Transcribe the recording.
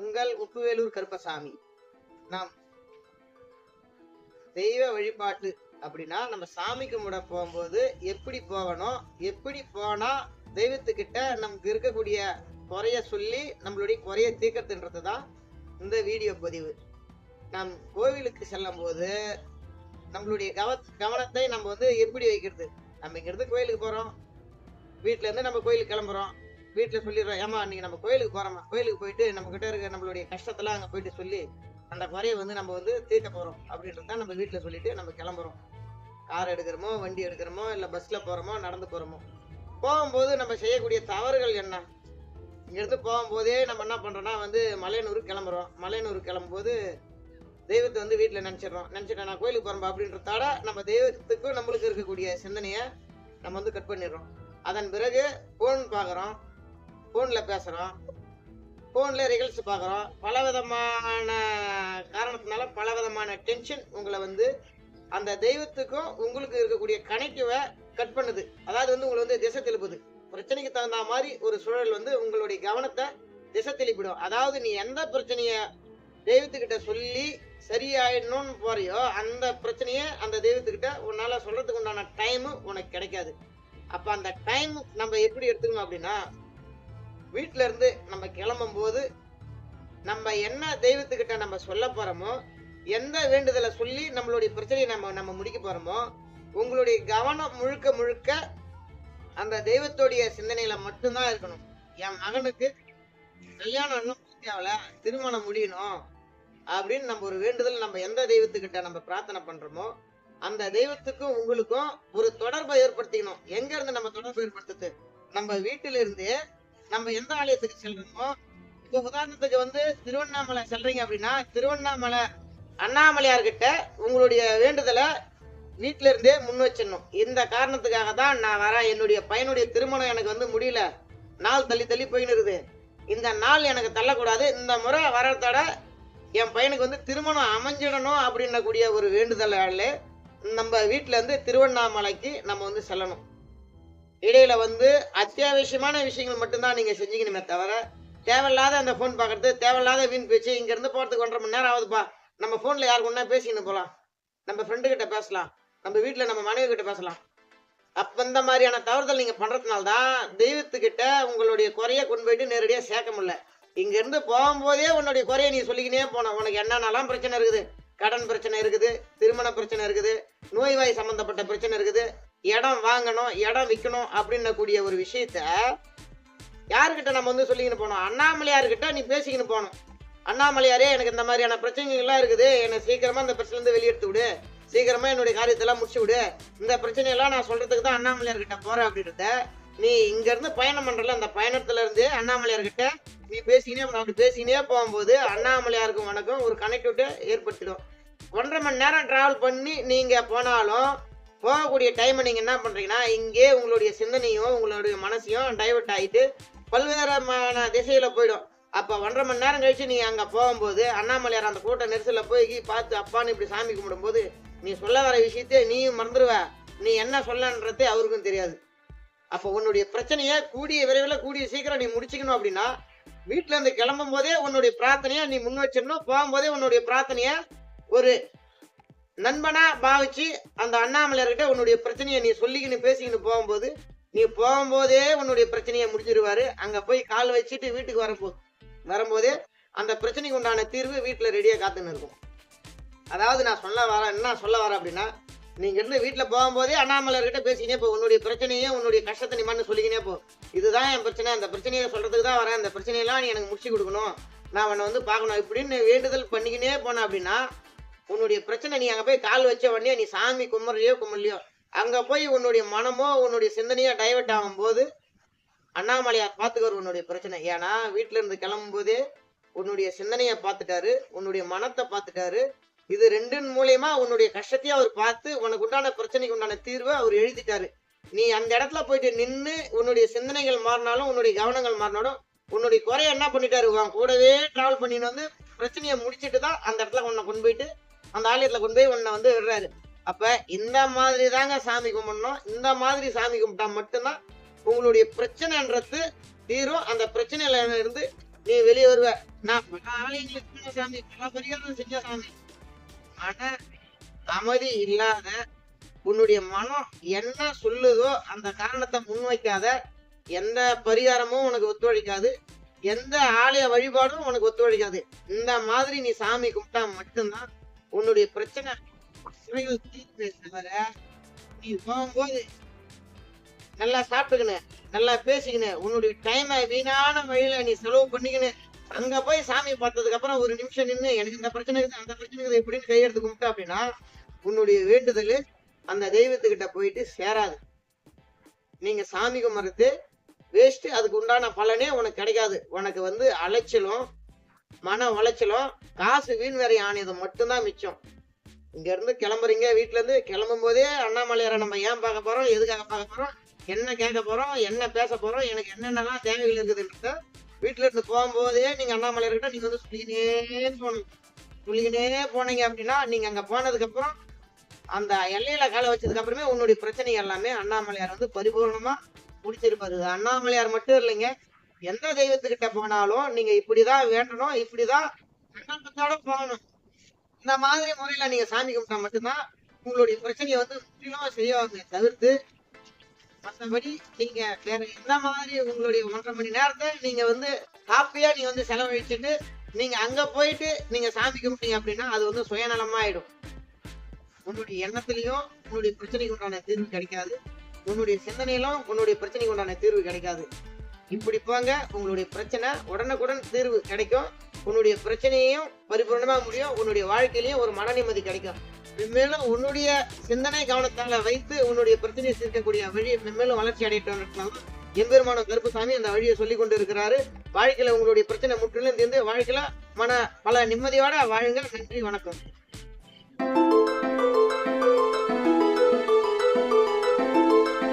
உங்கள் உப்புவேலூர் கருப்பசாமி. நாம் தெய்வ வழிபாட்டு அப்படின்னா நம்ம சாமி கும்பிட போகும்போது எப்படி போகணும் எப்படி போனா தெய்வத்துக்கிட்ட நமக்கு இருக்கக்கூடிய குறைய சொல்லி நம்மளுடைய குறைய தீர்க்கறதுன்றது தான் இந்த வீடியோ பதிவு. நாம் கோவிலுக்கு செல்லும் போது நம்மளுடைய கவ கவனத்தை நம்ம வந்து எப்படி வைக்கிறது? நம்ம இங்கிருந்து கோயிலுக்கு போகிறோம் வீட்டிலேருந்து நம்ம கோயிலுக்கு கிளம்புறோம். வீட்டுல சொல்லிடுறோம். ஏமா இன்னைக்கு நம்ம கோயிலுக்கு போறோமா கோயிலுக்கு போயிட்டு நம்ம கிட்ட இருக்க நம்மளுடைய கஷ்டத்தெல்லாம் அங்க போயிட்டு சொல்லி அந்த குறையை வந்து நம்ம வந்து தீர்க்க போறோம் அப்படின்றது தான் நம்ம வீட்டுல சொல்லிட்டு நம்ம கிளம்புறோம். கார் எடுக்கிறோமோ வண்டி எடுக்கிறோமோ இல்ல பஸ்ல போறோமோ நடந்து போறோமோ. போகும்போது நம்ம செய்யக்கூடிய தவறுகள் என்ன? இங்கிருந்து போகும்போதே நம்ம என்ன பண்றோம்னா வந்து மலையனூர் கிளம்புறோம். மலையனூர் கிளம்பும்போது தெய்வத்தை வந்து வீட்டில் நினச்சிடுறோம். நினச்சிட்டேன் நான் கோயிலுக்கு போகிறோம்பா அப்படின்றதாட நம்ம தெய்வத்துக்கும் நம்மளுக்கு இருக்கக்கூடிய சிந்தனையை நம்ம வந்து கட் பண்ணிடுறோம். அதன் பிறகு ஃபோன் பார்க்குறோம். ஃபோனில் பேசுகிறோம் ஃபோனில் ரிகல்ஸ் பார்க்குறோம். பல விதமான காரணத்தினால பல விதமான டென்ஷன் உங்களை வந்து அந்த தெய்வத்துக்கும் உங்களுக்கு இருக்கக்கூடிய கனெக்டிவை கட் பண்ணுது. அதாவது வந்து உங்களை வந்து திசை திருப்புது. பிரச்சனைக்கு தகுந்த மாதிரி ஒரு சூழல் வந்து உங்களுடைய கவனத்தை திசை திருப்பிடும். அதாவது நீ எந்த பிரச்சனையை தெய்வத்துக்கிட்ட சொல்லி சரியாயிடணும்னு போறியோ அந்த பிரச்சனையை அந்த தெய்வத்துக்கிட்ட உன்னால் சொல்கிறதுக்கு உண்டான டைமு உனக்கு கிடைக்காது. அப்போ அந்த டைம் நம்ம எப்படி எடுத்துக்கணும் அப்படின்னா வீட்டில இருந்து நம்ம கிளம்பும் போது நம்ம என்ன தெய்வத்துக்கிட்ட நம்ம சொல்ல போறோமோ எந்த வேண்டுதலை சொல்லி நம்மளுடைய பிரச்சனையை நம்ம நம்ம முடிக்க போறோமோ உங்களுடைய கவனம் முழுக்க முழுக்க அந்த தெய்வத்துடைய சிந்தனையில மட்டும்தான் இருக்கணும். என் மகனுக்கு கல்யாணம் இன்னும் பூர்த்தி திருமணம் முடியணும் அப்படின்னு நம்ம ஒரு வேண்டுதல் நம்ம எந்த தெய்வத்துக்கிட்ட நம்ம பிரார்த்தனை பண்றோமோ அந்த தெய்வத்துக்கும் உங்களுக்கும் ஒரு தொடர்பை ஏற்படுத்திக்கணும். எங்க இருந்து நம்ம தொடர்பு ஏற்படுத்துது? நம்ம வீட்டில இருந்தே நம்ம எந்த ஆலயத்துக்கு செல்றோமோ இப்போ உதாரணத்துக்கு வந்து திருவண்ணாமலை செல்றீங்க அப்படின்னா திருவண்ணாமலை அண்ணாமலையார்கிட்ட உங்களுடைய வேண்டுதலை வீட்டில இருந்தே முன் வச்சிடணும். இந்த காரணத்துக்காக தான் நான் வரேன். என்னுடைய பையனுடைய திருமணம் எனக்கு வந்து முடியல. நாள் தள்ளி தள்ளி போயின்னு இந்த நாள் எனக்கு தள்ளக்கூடாது. இந்த முறை வரத்தோட என் பையனுக்கு வந்து திருமணம் அமைஞ்சிடணும் அப்படின்னக்கூடிய ஒரு வேண்டுதலால நம்ம வீட்டில இருந்து திருவண்ணாமலைக்கு நம்ம வந்து செல்லணும். இடையில வந்து அத்தியாவசியமான விஷயங்கள் மட்டும்தான் நீங்க செஞ்சுக்கணுமே தவிர தேவையில்லாத அந்த ஃபோன் பார்க்கறது தேவையில்லாத வீண் பேச்சு இங்க இருந்து போறதுக்கு ஒன்றரை மணி நேரம் ஆகுதுப்பா. நம்ம ஃபோனில் யாருக்கு ஒன்றா பேசிக்கின்னு போலாம்? நம்ம ஃப்ரெண்டு கிட்ட பேசலாம். நம்ம வீட்டில் நம்ம மனைவி கிட்ட பேசலாம். அப்ப இந்த மாதிரியான தவறுதல் நீங்க பண்ணுறதுனால தான் தெய்வத்துக்கிட்ட உங்களுடைய குறைய கொண்டு போயிட்டு நேரடியா சேர்க்க முடியல. இங்க இருந்து போகும்போதே உன்னுடைய குறைய நீ சொல்லிக்கினே போன உனக்கு என்னென்னலாம் பிரச்சனை இருக்குது? கடன் பிரச்சனை இருக்குது திருமண பிரச்சனை இருக்குது நோய்வாய் சம்பந்தப்பட்ட பிரச்சனை இடம் வாங்கணும் இடம் விற்கணும் அப்படின்னக்கூடிய ஒரு விஷயத்த யாருக்கிட்ட நம்ம வந்து சொல்லிக்கின்னு போனோம்? அண்ணாமலையார்கிட்ட நீ பேசிக்கின்னு போகணும். அண்ணாமலையாரே எனக்கு இந்த மாதிரியான பிரச்சனைகள்லாம் இருக்குது. என்னை சீக்கிரமாக இந்த பிரச்சனைலேருந்து வெளியெடுத்து விடு. சீக்கிரமாக என்னுடைய காரியத்தெல்லாம் முடிச்சு விடு. இந்த பிரச்சனையெல்லாம் நான் சொல்கிறதுக்கு தான் அண்ணாமலையார் போகிறேன் அப்படின்றத நீ இங்கேருந்து பயணம் பண்ணுறல அந்த பயணத்துலேருந்து இருந்து அண்ணாமலையார் கிட்ட நீ பேசிக்கினே அப்படி பேசிக்கினே போகும்போது அண்ணாமலையாருக்கும் வணக்கம் ஒரு கனெக்டிவிட்டி ஏற்படுத்திடும். ஒன்றரை மணி நேரம் ட்ராவல் பண்ணி நீங்கள் போனாலும் போகக்கூடிய டைமை நீங்கள் என்ன பண்ணுறீங்கன்னா இங்கே உங்களுடைய சிந்தனையும் உங்களுடைய மனசையும் டைவர்ட் ஆகிட்டு பல்வேறமான திசையில் போயிடும். அப்போ ஒன்றரை மணி நேரம் கழித்து நீ அங்கே போகும்போது அண்ணாமலையார் அந்த கூட்ட நெரிசலில் போய் பார்த்து அப்பான்னு இப்படி சாமி கும்பிடும்போது நீ சொல்ல வர விஷயத்தை நீயும் மறந்துடுவ நீ என்ன சொல்லன்றதே அவருக்கும் தெரியாது. அப்போ உன்னுடைய பிரச்சனையை கூடிய விரைவில் கூடிய சீக்கிரம் நீ முடிச்சுக்கணும் அப்படின்னா வீட்டிலேருந்து கிளம்பும் போதே உன்னுடைய பிரார்த்தனையை நீ முன் வச்சிடணும். போகும்போதே உன்னுடைய பிரார்த்தனையை ஒரு நண்பனா பாவிச்சு அந்த அண்ணாமலையர்கிட்ட உன்னுடைய பிரச்சனையை நீ சொல்லிக்கின்னு பேசிக்கின்னு போகும்போது நீ போகும்போதே உன்னுடைய பிரச்சனையை முடிச்சிருவாரு அங்க போய் கால் வச்சுட்டு வீட்டுக்கு வரப்போ வரும்போதே அந்த பிரச்சனைக்கு உண்டான தீர்வு வீட்டில் ரெடியாக காத்துன்னு இருக்கும். அதாவது நான் சொல்ல வரேன் என்ன சொல்ல வரேன் அப்படின்னா நீங்க இருந்து வீட்டில் போகும்போதே அண்ணாமலர்கிட்ட பேசிக்கினே போ. உன்னுடைய பிரச்சனையும் உன்னுடைய கஷ்டத்தை நீ மண்ணு சொல்லிக்கினே போ. இதுதான் என் பிரச்சனை. அந்த பிரச்சனையை சொல்றதுக்கு தான் வரேன். அந்த பிரச்சனையெல்லாம் நீ எனக்கு முடிச்சு கொடுக்கணும். நான் உன்னை வந்து பார்க்கணும். இப்படின்னு வேண்டுதல் பண்ணிக்கினே போனேன் அப்படின்னா உன்னுடைய பிரச்சனை நீ அங்கே போய் கால் வச்ச உடனே நீ சாமி கும்பிட்றியோ கும்பிடலையோ அங்கே போய் உன்னுடைய மனமோ உன்னுடைய சிந்தனையோ டைவர்ட் ஆகும்போது அண்ணாமலையார் பார்த்துக்காரு உன்னுடைய பிரச்சனை. ஏன்னா வீட்டுல இருந்து கிளம்பும்போதே உன்னுடைய சிந்தனையை பார்த்துட்டாரு உன்னுடைய மனத்தை பார்த்துட்டாரு. இது ரெண்டின் மூலியமா உன்னுடைய கஷ்டத்தையும் அவர் பார்த்து உனக்கு உண்டான பிரச்சனைக்கு உண்டான தீர்வை அவர் எழுதிட்டாரு. நீ அந்த இடத்துல போயிட்டு நின்று உன்னுடைய சிந்தனைகள் மாறினாலும் உன்னுடைய கவனங்கள் மாறினாலும் உன்னுடைய குறைய என்ன பண்ணிட்டாரு? உன் கூடவே டிராவல் பண்ணின்னு வந்து பிரச்சனையை முடிச்சுட்டு தான் அந்த இடத்துல உன்னை கொண்டு போயிட்டு அந்த ஆலயத்துல கொண்டு போய் உன்னை வந்து விடுறாரு. அப்ப இந்த மாதிரி தாங்க சாமி கும்பிடணும். இந்த மாதிரி சாமி கும்பிட்டா மட்டும்தான் உங்களுடைய பிரச்சனைன்றது தீரும். அந்த பிரச்சனையில இருந்து நீ வெளியே வருவ. நான் பல ஆலயங்களுக்கு சாமி. பல பரிகாரம் செஞ்ச சாமி. மன அமைதி இல்லாத உன்னுடைய மனம் என்ன சொல்லுதோ அந்த காரணத்தை முன்வைக்காத எந்த பரிகாரமும் உனக்கு ஒத்துழைக்காது. எந்த ஆலய வழிபாடும் உனக்கு ஒத்துழைக்காது. இந்த மாதிரி நீ சாமி கும்பிட்டா மட்டும்தான் உன்னுடைய பிரச்சனை. தவிர நீ போகும்போது நல்லா சாப்பிட்டுக்கினு நல்லா பேசிக்கினு உன்னுடைய டைமை வீணான வழியில நீ செலவு பண்ணிக்கினு அங்க போய் சாமி பார்த்ததுக்கு அப்புறம் ஒரு நிமிஷம் நின்று எனக்கு இந்த பிரச்சனை இருக்குது அந்த பிரச்சனை இருக்குது எப்படின்னு கையெடுத்து கும்பிட்டா அப்படின்னா உன்னுடைய வேண்டுதல் அந்த தெய்வத்துக்கிட்ட போயிட்டு சேராது. நீங்க சாமி கும்பிட்றது வேஸ்ட்டு அதுக்கு உண்டான பலனே உனக்கு கிடைக்காது. உனக்கு வந்து அலைச்சலும் மன உளைச்சலும் காசு வீண் வேற ஆணையது மட்டும்தான் மிச்சம். இங்க இருந்து கிளம்புறீங்க வீட்டிலேருந்து இருந்து கிளம்பும் போதே அண்ணாமலையாரை நம்ம ஏன் பார்க்க போறோம் எதுக்காக பார்க்க போறோம் என்ன கேட்க போறோம் என்ன பேச போறோம் எனக்கு என்னென்னலாம் தேவைகள் இருக்குதுன்றத வீட்டுல இருந்து போகும்போதே நீங்க அண்ணாமலையார்கிட்ட நீங்க வந்து சொல்லிக்கினே போகணும். சொல்லிக்கினே போனீங்க அப்படின்னா நீங்க அங்க போனதுக்கு அப்புறம் அந்த எல்லையில காலை வச்சதுக்கு அப்புறமே உன்னுடைய பிரச்சனை எல்லாமே அண்ணாமலையார் வந்து பரிபூர்ணமா முடிச்சிருப்பாரு. அண்ணாமலையார் மட்டும் இல்லைங்க எந்த தெய்வத்துக்கிட்ட போனாலும் நீங்க இப்படிதான் வேண்டணும் இப்படிதான் சங்கல்பத்தோட போகணும். இந்த மாதிரி முறையில நீங்க சாமி கும்பிட்டா மட்டும்தான் உங்களுடைய பிரச்சனையை வந்து முற்றிலும் செய்வாங்க தவிர்த்து மற்றபடி நீங்க வேற எந்த மாதிரி உங்களுடைய ஒன்றரை மணி நேரத்தை நீங்க வந்து ஹாப்பியா நீங்க வந்து செலவழிச்சுட்டு நீங்க அங்க போயிட்டு நீங்க சாமி கும்பிட்டீங்க அப்படின்னா அது வந்து சுயநலமா ஆயிடும் உன்னுடைய எண்ணத்திலையும் உன்னுடைய பிரச்சனைக்கு உண்டான தீர்வு கிடைக்காது. உன்னுடைய சிந்தனையிலும் உன்னுடைய பிரச்சனைக்கு உண்டான தீர்வு கிடைக்காது. இப்படி போங்க உங்களுடைய பிரச்சனை உடனுக்குடன் தீர்வு கிடைக்கும். உன்னுடைய பிரச்சனையையும் பரிபூர்ணமா முடியும். உன்னுடைய வாழ்க்கையிலையும் ஒரு மன நிம்மதி கிடைக்கும். மென்மேலும் உன்னுடைய சிந்தனை கவனத்தால வைத்து உன்னுடைய பிரச்சனையை தீர்க்கக்கூடிய வழி மென்மேலும் வளர்ச்சி அடையட்டும் எம்பெருமான கருப்புசாமி அந்த வழியை சொல்லி கொண்டு இருக்கிறாரு வாழ்க்கையில உங்களுடைய பிரச்சனை முற்றிலும் தீர்ந்து வாழ்க்கையில மன பல நிம்மதியோட வாழுங்க நன்றி வணக்கம்.